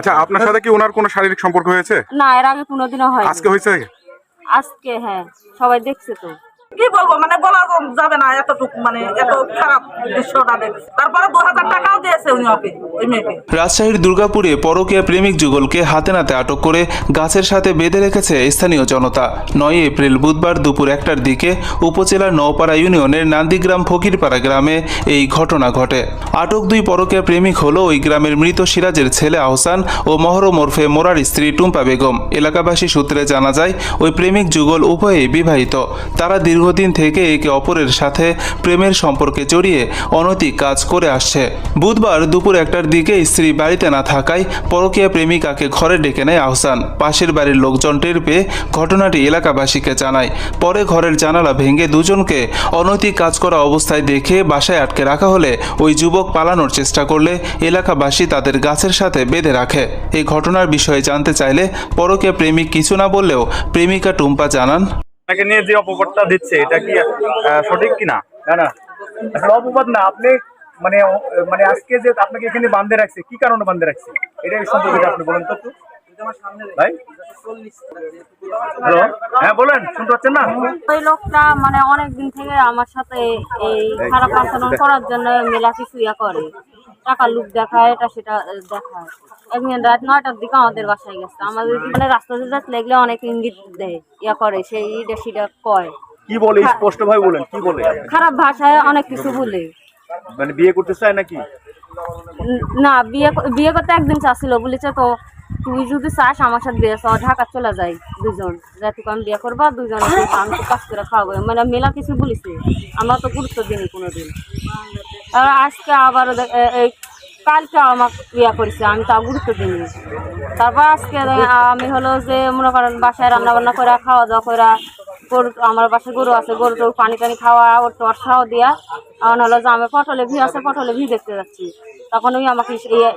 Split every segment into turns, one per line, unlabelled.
আচ্ছা আপনার সাথে কি ওনার কোনো শারীরিক সম্পর্ক হয়েছে?
না এর আগে কোনোদিনও হয়
আজকে হয়েছে
আজকে হ্যাঁ সবাই দেখছে তো।
কি বলব মানে বলা যাবে না এতটুকু মানে এত খারাপ দৃশ্যটা দেখছি তারপরে দু হাজার টাকাও দিয়েছে উনি ওকে
রাজশাহীর দুর্গাপুরে পরকীয়া প্রেমিক যুগলকে হাতে নাতে আটক করে গাছের সাথে বেঁধে রেখেছে স্থানীয় জনতা। নয় এপ্রিল বুধবার দুপুর একটার দিকে উপজেলার নওপাড়া ইউনিয়নের নান্দিগ্রাম ফকিরপাড়া গ্রামে এই ঘটনা ঘটে। আটক দুই পরকীয়া প্রেমিক হল ওই গ্রামের মৃত সিরাজের ছেলে আহসান ও মহরম ওরফে মোরার স্ত্রী টুম্পা বেগম। এলাকাবাসী সূত্রে জানা যায়, ওই প্রেমিক যুগল উভয়ে বিবাহিত। তারা দীর্ঘদিন থেকে একে অপরের সাথে প্রেমের সম্পর্কে জড়িয়ে অনৈতিক কাজ করে আসছে। বুধবার দুপুর একটার দিকে স্ত্রী বাড়িতে না থাকায় পরকীয়া প্রেমিকাকে ঘরে ডেকে নেয় আহসান। পাশের বাড়ির লোকজন টের পেয়ে ঘটনাটি এলাকাবাসীকে জানায়। পরে ঘরের জানালা ভেঙে দুজনকে অনৈতিক কাজ করা অবস্থায় দেখে বাসায় আটকে রাখা হলে ওই যুবক পালানোর চেষ্টা করলে এলাকাবাসী তাদের গাছের সাথে বেঁধে রাখে। এই ঘটনার বিষয়ে জানতে চাইলে পরকীয়া প্রেমিক কিছু না বললেও প্রেমিকা টুম্পা জানান
নিয়ে যে অপবাদটা দিচ্ছে, এটা কি সঠিক কিনা? না না। অপবাদ না, আপনি মানে মানে আজকে যে আপনাকে এখানে বান্ধে রাখছে কি কারণে বান্ধে রাখছে? এটা সম্পর্কে আপনি বলেন তো ভাই? হ্যালো? হ্যাঁ বলেন শুনতে পাচ্ছেন না?
ওই লোকটা মানে অনেক দিন থেকে আমার সাথে এই খারাপ আচরণ করার জন্য মেলা কিছু ইয়া করে। টাকা লুক দেখায় এটা সেটা দেখায়। একদিন রাত নয়টার দিকে আমাদের বাসায় গেছে। আমাদের মানে রাস্তাতে লাগলে অনেক ইঙ্গিত দেয় ইয়া করে সেই ইটা সেটা কয়।
কি বলে স্পষ্ট ভাবে বলেন কি বলে?
খারাপ ভাষায় অনেক কিছু বলে।
মানে বিয়ে করতে চায় নাকি?
না, বিয়ে বিয়ে করতে একদিন চাচ্ছিল, বলেছে তো, তুই যদি চাস আমার সাথে বিয়ে চল ঢাকা চলে যাই দুজন যাই তোকে আমি বিয়ে করব দুজন আমি তো কাজ করে খাওয়াবো। মানে মেলা কিছু বলিছে, আমরা তো গুরুত্ব দিইনি কোনোদিন। আর আজকে আবার এই কালকে আমাকে বিয়ে করেছে, আমি তা গুরুত্ব দিইনি। তারপর আজকে আমি হলো যে, মনে করেন বাসায় রান্না বান্না করে খাওয়া দাওয়া করে গরু আমার বাসায় গরু আছে গরু টরু পানি টানি খাওয়া ওর টর খাওয়া দিয়া। এখন হলো যে আমি পটলে ভি আছে পটলে ভি দেখতে যাচ্ছি। তখন ওই আমাকে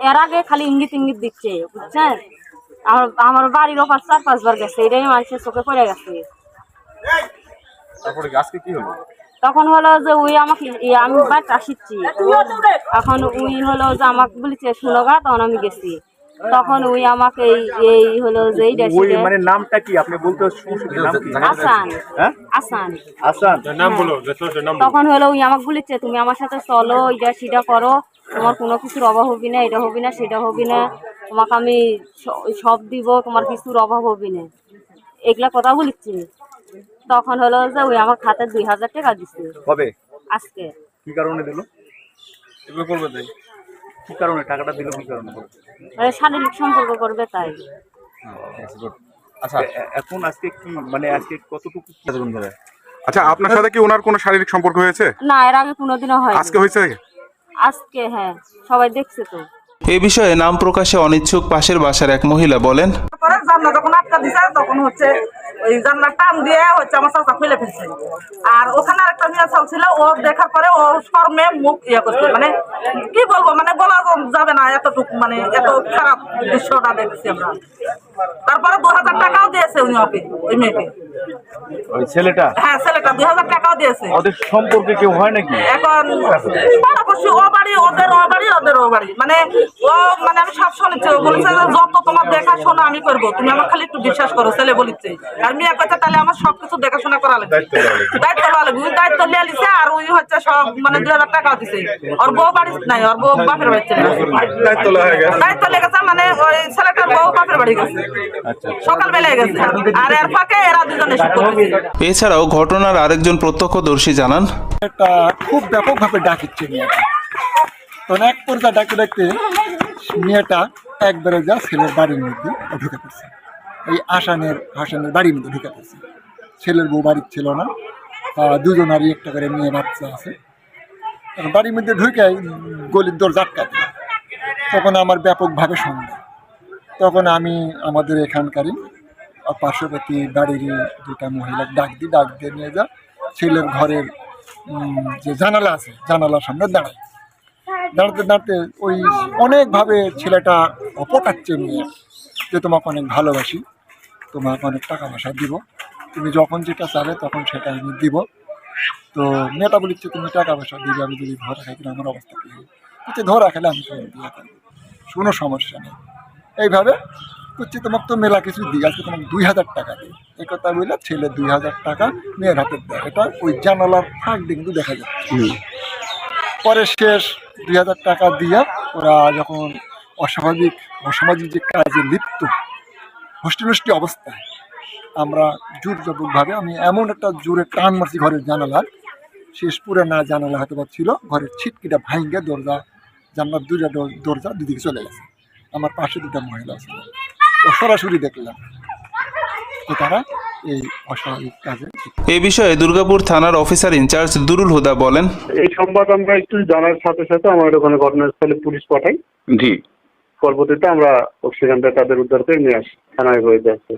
এর আগে খালি ইঙ্গিত ইঙ্গিত দিচ্ছে বুঝছেন? আমার আমার বাড়ির ওপার চার পাঁচবার গেছে এটাই মানুষের চোখে পড়ে গেছে।
তারপরে আজকে কি হলো?
তখন হলো যে ওই আমাকে আমি বাড়িতে আসিচ্ছি। এখন ওই হলো যে আমাকে বলেছে শুনো গা তখন আমি গেছি। তখন ওই আমাকে এই এই হলো যে এই
ওই মানে নামটা কি? আপনি বলতে? নাম কি?
আসান।
হ্যাঁ?
আসান।
আসান।
তখন হলো ওই আমাকে বলেছে তুমি আমার সাথে চলো এটা সেটা করো। তোমার কোনো কিছুর অভাব হবি না এটা হবি না সেটা হবি না। তোমাকে আমি সব দিব তোমার কিছুর অভাব হবি না। এগুলা কথা বলিচ্ছি তখন হলো যে ওই আমার খাতে দুই হাজার টাকা দিচ্ছে
কবে?
আজকে।
কি কারণে দিল? এগুলো করবে তাই। কি কারণে টাকাটা দিল কি কারণে
মানে শারীরিক সম্পর্ক করবে তাই।
আচ্ছা।
এখন আজকে কি মানে আজকে কতটুকু কাজগুন ধরে।
আচ্ছা আপনার সাথে কি ওনার কোনো শারীরিক সম্পর্ক হয়েছে?
না এর আগে কোনোদিনও হয়
আজকে হয়েছে?
আজকে হ্যাঁ সবাই দেখছে তো।
এ বিষয়ে নাম প্রকাশে অনিচ্ছুক পাশের বাসার এক মহিলা বলেন
তারপরে জানলা যখন আটকা দিছে তখন হচ্ছে ওই জানলা টান দিয়ে হচ্ছে আমার চাচা খুলে ফেলছে। আর ওখানে আরেকটা মেয়ে চাল ছিল ও দেখার পরে ও শর্মে মুখ ইয়ে করছে। মানে কি বলব মানে বলা যাবে না এতটুকু মানে এত খারাপ দৃশ্যটা দেখছি আমরা। তারপরে দু হাজার টাকাও দিয়েছে উনি ওকে ওই মেয়েকে।
ওই ছেলেটা?
হ্যাঁ ছেলেটা। দুই হাজার টাকাও দিয়েছে।
ওদের সম্পর্কে কেউ হয় নাকি?
এখন পাশাপাশি ও বাড়ি ওদের ও বাড়ি ওদের ও বাড়ি মানে ও মানে আমি সব শুনেছি ও বলেছে যে যত তোমার দেখাশোনা আমি করব তুমি আমার খালি একটু বিশ্বাস করো ছেলে বলিছে আর মেয়ে কথা তাহলে আমার সবকিছু দেখাশোনা করা লাগবে। দায়িত্ব লওয়া লাগবে। দায়িত্ব লিয়ে লিছে আর ওই হচ্ছে সব মানে দুই হাজার টাকাও দিছে। ওর বউ বাড়ি নাই ওর বউ বাপের বাড়ি চলে গেছে।
দায়িত্ব
লেগেছে মানে ওই ছেলেটার বউ বাপের বাড়ি গেছে। সকাল বেলায় গেছে। আর এর ফাঁকে এরা দুজনে
এছাড়াও ঘটনার আরেকজন প্রত্যক্ষদর্শী জানান।
একটা খুব ব্যাপকভাবে ডাকিচ্ছে মেয়েটা। তখন এক পর্যায়ে ডাকতে ডাকতে মেয়েটা একবারে যা ছেলের বাড়ির মধ্যে ঢুকে পড়ছে। এই আসানের হাসানের বাড়ির মধ্যে ঢুকে পড়ছে। ছেলের বউ বাড়ির ছিল না। দুজনারই একটা করে মেয়ে বাচ্চা আছে। বাড়ির মধ্যে ঢুকে গলির দর জাটকা তখন আমার ব্যাপকভাবে সন্দেহ। তখন আমি আমাদের এখানকারই পার্শ্ববর্তী বাড়িরই দুটা মহিলা ডাক দিই ডাক দিয়ে নিয়ে যা ছেলের ঘরের যে জানালা আছে, জানালার সামনে দাঁড়ায়। দাঁড়াতে দাঁড়াতে ওই অনেকভাবে ছেলেটা অপটাচ্ছে নিয়ে যে, তোমাকে অনেক ভালোবাসি, তোমাকে অনেক টাকা পয়সা দিব। তুমি যখন যেটা চাবে তখন সেটা আমি দিব। তো মেয়েটা বলিচ্ছে তুমি টাকা পয়সা দিবে, আমি যদি ধরা খাই তাহলে আমার অবস্থা কী হবে? ধরা খেলে আমি কোনো সমস্যা নেই। এইভাবে করছি তোমাকে তো মেলা কিছু দিই। আজকে তোমাকে দুই হাজার টাকা দিই। এই কথা বলে ছেলে দুই হাজার টাকা মেয়ের হাতে দেয়। এটা ওই জানালার ফাঁক দিয়ে কিন্তু দেখা যাচ্ছে পরে শেষ দুই হাজার টাকা দিয়ে ওরা যখন অস্বাভাবিক অসামাজিক যে কাজে লিপ্ত হোস্টেলষ্টি অবস্থায় আমরা জোর জবরভাবে আমি এমন একটা জোরে টান মারছি ঘরের জানালার। শেষ পুরে না জানালা হয়তো বা ছিল ঘরের ছিটকিটা ভাঙ্গে দরজা জানলার দুইটা দর- দরজা দুদিকে চলে গেছে। আমার পাশে দুটা মহিলা ছিল। তো সরাসরি দেখলাম যে তারা এই অস্বাভাবিক কাজে
এ বিষয়ে দুর্গাপুর থানার অফিসার ইনচার্জ দুরুল হুদা বলেন
এই সংবাদ আমরা একটু জানার সাথে সাথে আমাদের ওখানে ঘটনাস্থলে পুলিশ পাঠাই।
জি।
পরবর্তীতে আমরা সেখান থেকে তাদের উদ্ধার করে নিয়ে আসি থানায় হয়ে যাচ্ছে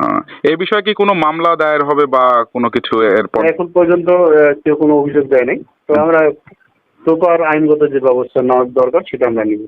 আহ, এই বিষয়ে কি কোনো মামলা দায়ের হবে বা কোনো কিছু এরপর
এখন পর্যন্ত আহ, কেউ কোনো অভিযোগ দেয় নাই। তো আমরা প্রপার আইনগত যে ব্যবস্থা নেওয়ার দরকার সেটা আমরা নিব।